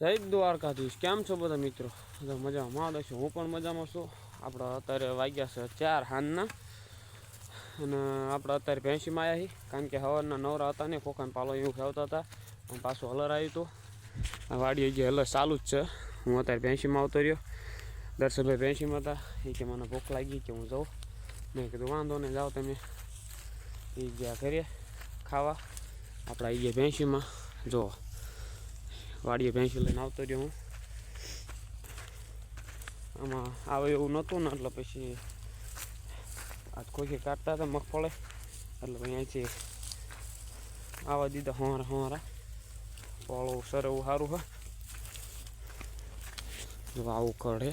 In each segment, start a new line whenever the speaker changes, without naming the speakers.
જય દ્વારકાધીશ. કેમ છો બધા મિત્રો? બધા મજામાં. છું હું પણ મજામાં છું. આપણે અત્યારે વાગ્યા છે ચાર હાનના અને આપણે અત્યારે ભેંસીમાં આવ્યા છીએ કારણ કે સવારના નવરા હતા ને, ખોખાને પાલો એવું ખાવતા હતા. અને પાછું હલર આવ્યું હતું વાડી જે હલર ચાલુ જ છે. હું અત્યારે ભેંસીમાં આવતો રહ્યો. દર્શનભાઈ ભેંસીમાં હતા. એ કે મને ભૂખ લાગી કે હું જાઉં. મેં કીધું, વાંધો ને જાઓ તમે. એ ગયા કરીએ ખાવા. આપણે આવી ગયા ભેંસીમાં, જો વાડીએ ભેંસી લઈને આવતો રહ્યો હું. આમાં આવે એવું નહોતું ને એટલે પછી આજ કોઈ કાઢતા હતા મગફળે. એટલે અહીંથી આવવા દીધા હોવારા પળો સર એવું સારું જો આવું કઢે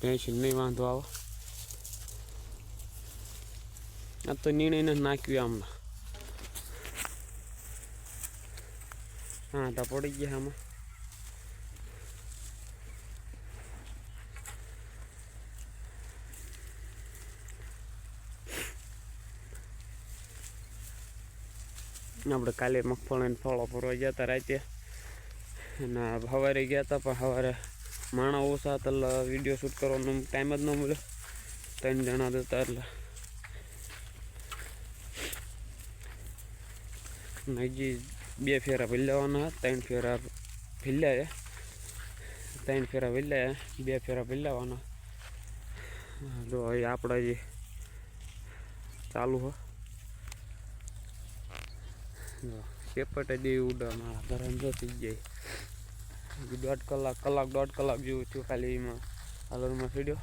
ભેંસી નહીં વાંધો આવો. આ તો નિર્ણયને નાખ્યું આમના. હા તો પડી ગયા આમાં આપણે કાલે મગફળીને ફળો ફરવા ગયા હતા રાતે અને સવારે ગયા હતા પણ સવારે માણા ઓછા એટલે વીડિયો શૂટ કરવાનો ટાઈમ જ ન મળ્યો ત્રણ જણા હતા એટલે હજી બે ફેરા ભીલાવાના, ત્રણ ફેરા ભીલાયા, ત્રણ ફેરા ભીલાયા, બે ફેરા ભીલાવાના. જો હવે આપણે જે ચાલુ હો. જો શેપટે જેવી ઉડા મારા ઘરે જો થઈ જાય દોઢ કલાક કલાક, દોઢ કલાક જેવું થયું ખાલી એમાં હલરમાં સીડ્યો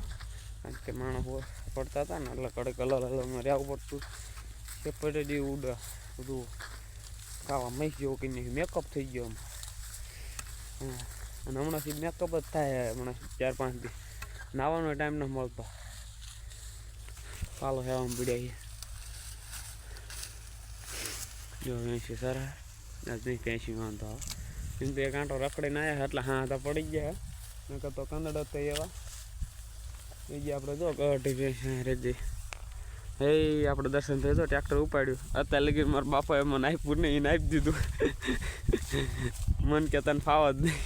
કારણ કે માણસ પડતા હતા ને એટલે કડક કલર હલરમાં રહેવું પડતું. શેપટે દેવી ઉડા, બધું ખાવા મહી જેવું કે નહીં મેકઅપ થઈ ગયો. અને હમણાંથી મેકઅપ જ થાય હમણાં ચાર પાંચ દી નાવાનો ટાઈમ ન મળતો પાલો હેવામાં પીડ્યા જો વેચી સારા આજ નહીં પેંસી વાંધો આવે એમ તો એક આંટો રખડીને આવ્યા એટલે હા તો પડી ગયા નકર તો કંદડો તો એવા એ જે આપણે જો ગઢી રેજી હે આપણે દર્શન થયું તો ટ્રેક્ટર ઉપાડ્યું. અત્યારે લગી મારા બાપાએ મને આપ્યું ને એને આપી દીધું. મન કે તને ફાવ જ નહીં.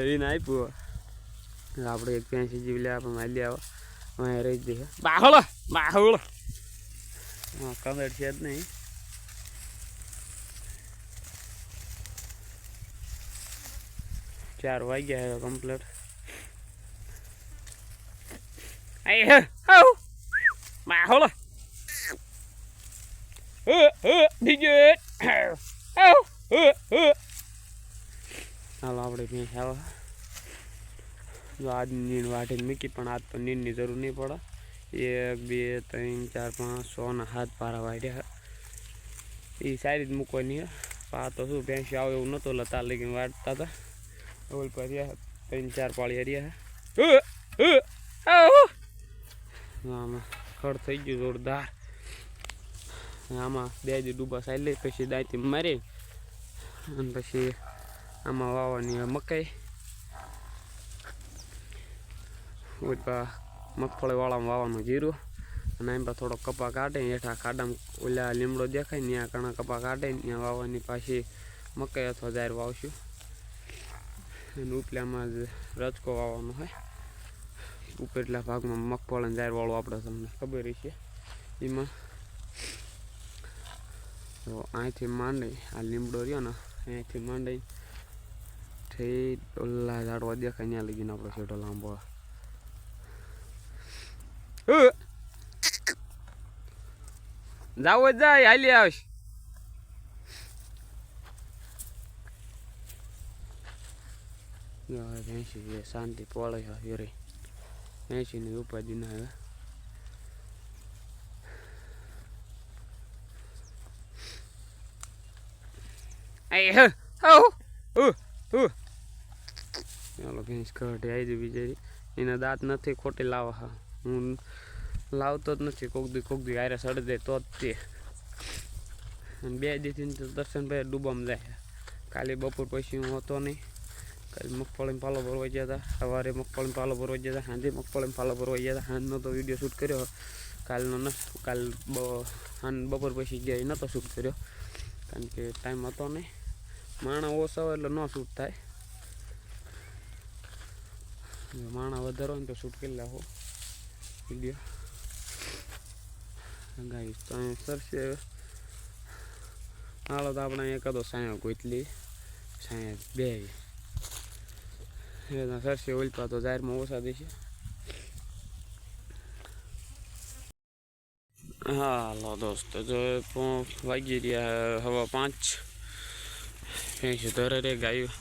એને આપ્યું આપણે એક પેંસી જીવ લે આપણે માલી આવો. અહીંયા રહી જઈએ બાહળ બાહળ હા કમેડ છે જ નહીં. ચાર વાગ્યા કમ્પ્લીટ Hey, huh? Good. હાલો આપણે ત્યાં જો આજ નીંદ વાટીને મૂકી પણ આજ તો નીંદની જરૂર નહીં પડે એક બે ત્રણ ચાર પાંચ સો ને હાથ પારા વાઢ્યા એ સારી જ મૂકવાની પા તો શું ભેંસી આવે એવું નહોતું લતા લગીને વાટતા હતા ઓલ પર ત્રણ ચાર પાળી હર્યા આમાં ખડ થઈ ગયું જોરદાર. આમાં બે જ ડૂબા સાઈ લઈ પછી દાંતી મારી. અને પછી આમાં વાવવાની મકાઈ. ઓછા મગફળી વાળામાં વાવવાનું જીરું. અને એમ થોડો કપા કાઢે, હેઠા ખાડામાં ઓલા લીમડો દેખાય ત્યાં ઘણા કપા કાઢે ત્યાં વાવવાની પાછી મકાઈ અથવા જાર વાવશું. અને ઉપલામાં રચકો વાવવાનો હોય. ઉપરલા ભાગમાં મગફળી જાર વાળું આપણે તમને ખબર છે એમાં તો અહીંથી માંડી આ લીમડો રહ્યો ને અહીંથી માંડી થઈ ઓલા ઝાડવા દેખાય ત્યાં લગીને આપણો છેટો લાંબો જાવ જ જાય હાલી આવશ ભેંસી છે શાંતિ પોળે રે ભેંસીની ઉપાધિ ના આવે Hey, huh? Oh, uh, uh. ચાલો ભેંસ કાઢી આવી જાય બિચારી એના દાંત નથી ખોટી લાવવા હા. હું લાવતો જ નથી કોક દી કોક દી આરે સડે જાય તો જ તે. બે દીથી દર્શનભાઈ ડૂબામાં જાય. કાલે બપોર પછી હું હતો નહીં. કાલે મગફળીમાં પાલો ભરવા ગયા હતા. સવારે મગફળીમાં પાલો ભરવા ગયા હતા, સાંજે મગફળીમાં પાલો ભરવા ગયા હતા. સાંજનો તો વીડિયો શૂટ કર્યો. કાલનો ન, કાલ સાંજ બપોર પછી ગયા, એ નહોતો શૂટ કર્યો. કારણ કે ટાઈમ હતો નહીં. માણા ઓછા હોય એટલે ન શૂટ થાય. માણા વધારો ને તો શૂટ કરી લાવો વીડિયો. ગાઈ તો સરસે. હાલો તો આપણે એકાદો સાયો ગોતલી સાયા બે. એના સરસે ઓલતા તો જાહેરમાં ઓછા દેશે હાલો દોસ્તો જો વાગી રહ્યા હવા પાંચ ભેંસ ધરે રે ગાયું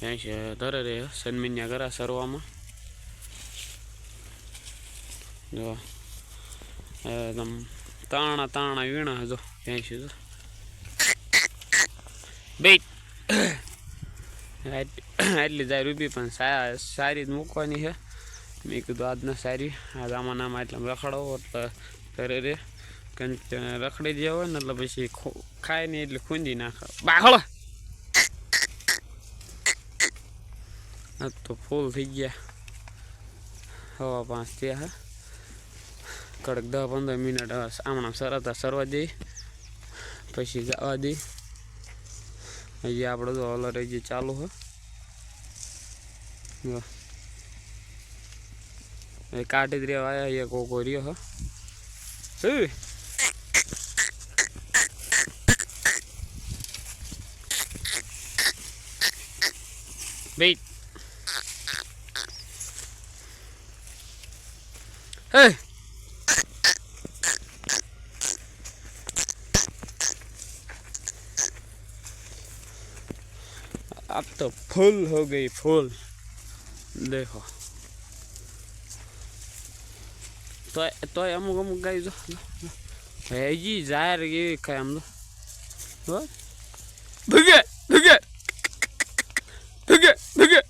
ભેંસ ધરે રે સન્મિન્યા કરા સરવામાં જો એકદમ તાણા તાણા વીણા જો ભેંસ જો બે એટલી જાય રૂપી પણ સારી જ મૂકવાની છે. મેં કીધું આજના સારી, આજ આમાં નામાં એટલે રખડાવો એટલે ઘરે રે. રખડી ગયા હોય ને એટલે પછી ખાય નહીં એટલે ખૂંદી નાખે. બાખડો આજ તો ફૂલ થઈ ગયા. હવા પાંચ થયા હે કડક દસ પંદર મિનિટ આમણામ સરતા સરવા દઈ પછી જવા દઈ હજી આપણે તો હલર હજી ચાલુ હે જો એ કાઢી જ રહેવા આવ્યા એક કોકો રહ્યો હો ઉય. Wait. Hey. अब तो फुल हो गई फुल देखो તો તો અમુક અમુક ગાય જો હજી જાહેર એવી ખાય આમ તો ભગે ભગે ભગે ભગે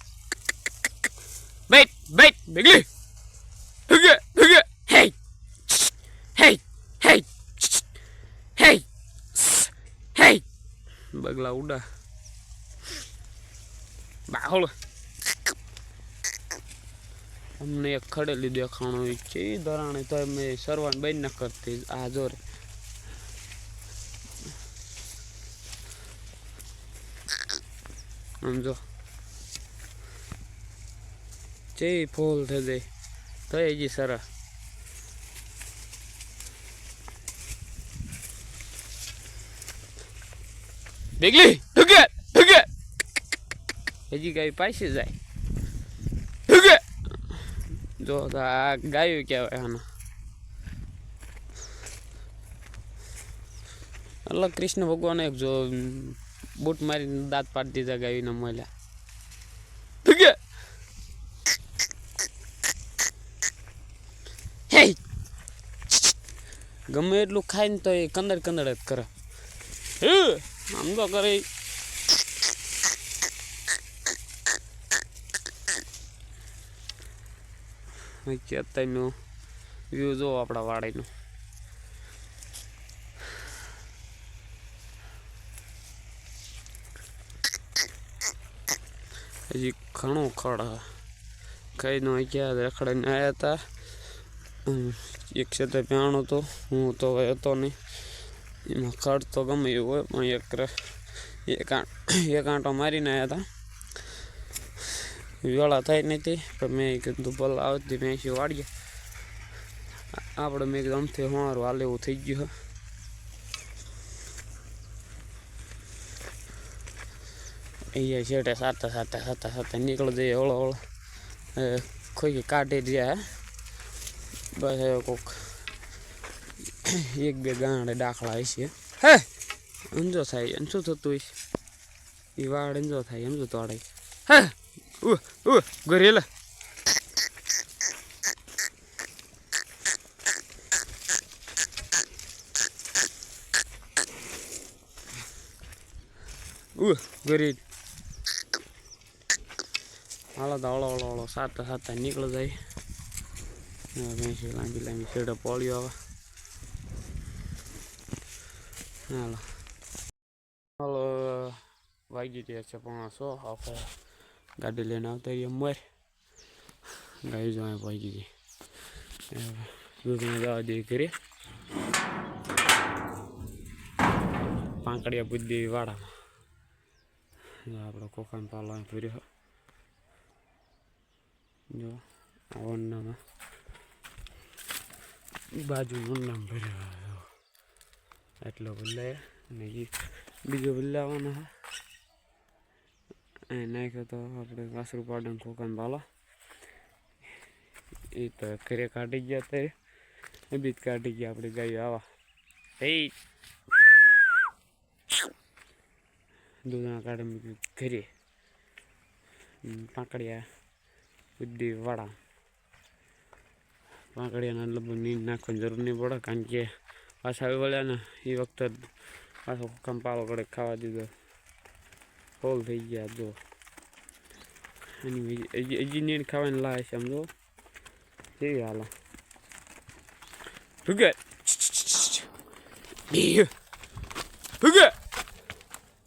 બેટ બેટ બેગલી ભગે ભગે હે હે હે હે હે બગલા ઉડા બાહોળ અમને એક ખડેલી દેખાણો છે. ધરાણે તો અમે સરવાન બંધ ના કરતી. આ જોરે સમજો જે. ફૂલ થઈ જાય. તો એ જી સરસ. દેખલી, ઢુકે ઢુકે. હજી કઈ પાસે જાય. જો આ ગાયું કહેવાય આને. એટલે કૃષ્ણ ભગવાન એક જો બૂટ મારીને દાંત પાડી દીધા ગાયને મળ્યા. ગમે એટલું ખાય ને તો એ કંદડ કંદડ જ કરે. આમ તો કરે અત્યારનું વ્યૂ જો આપણા વાડીનું. હજી ઘણું ખડ કઈનો ગયા રખડાઈને આવ્યા હતા એક સાથે પ્યાણો હતો હું તો હવે હતો નહીં. એમાં ખડ તો ગમે એવું હોય, પણ એક એક આંટો મારીને આવ્યા હતા વેળા થઈ નથી પણ મેં કીધું ભલે આવતી ભેંસી વાળીએ આપણે મેં કીધું અમથી હોવારું હાલ એવું થઈ ગયું અહીંયા છેટે સાતા સાતા સાતા સાતા નીકળી જઈએ ઓળો ઓળો ખોઈ કાઢી રહ્યા બસ કોક એક બે ગાંડે દાખલા હશે હે! અંજો થાય, એમ શું થતું હશે એ વાળ અંજો થાય, એમ શું તોડે હે! ઉ ઉ ગરેલા ઉ ગરી હાલો તો હળો હળો હળો સાતા સાતા નીકળી જાય હા, ભેંસી લાંબી લાંબી છેડે પોળ્યો આવે હાલો હાલો વાગી રહ્યા છે પણ સો આપણે ગાડી લઈને આવતા રહીએ, મર. ગાડી જો અહીંયા વાગી ગઈ દૂધમાં જવા દે કરીએ પાંકડિયા બુદ્ધિ વાડામાં. આપણો કોકાન પાલો અહીં ભર્યો. જો, આ વનનામાં. બાજુ વનનામાં ભર્યો. એટલો બદલાય અને બીજો બદલાવાનો છે એ નાખ્યો તો આપણે વાસરું પાડન કોકાન પાલો એ તો ઘરે કાઢી ગયા અત્યારે એ બી કાઢી ગયા આપણે ગાયો આવા એ દૂધના કાઢે મૂક્યું ઘરે પાંકડિયા બુદ્ધિ વાળા પાંકડિયાના લગભગ નીંદ નાખવાની જરૂર નહીં પડે કારણ કે પાછા વળ્યા ને એ વખતે પાછો કંપાળો કડે ખાવા દીધો ફોલ થઈ ગયા જો એની હજી- હજી હજી નીંદ ખાવાની લાવે છે સમજો કેવી હાલો ભૂગે ભૂગે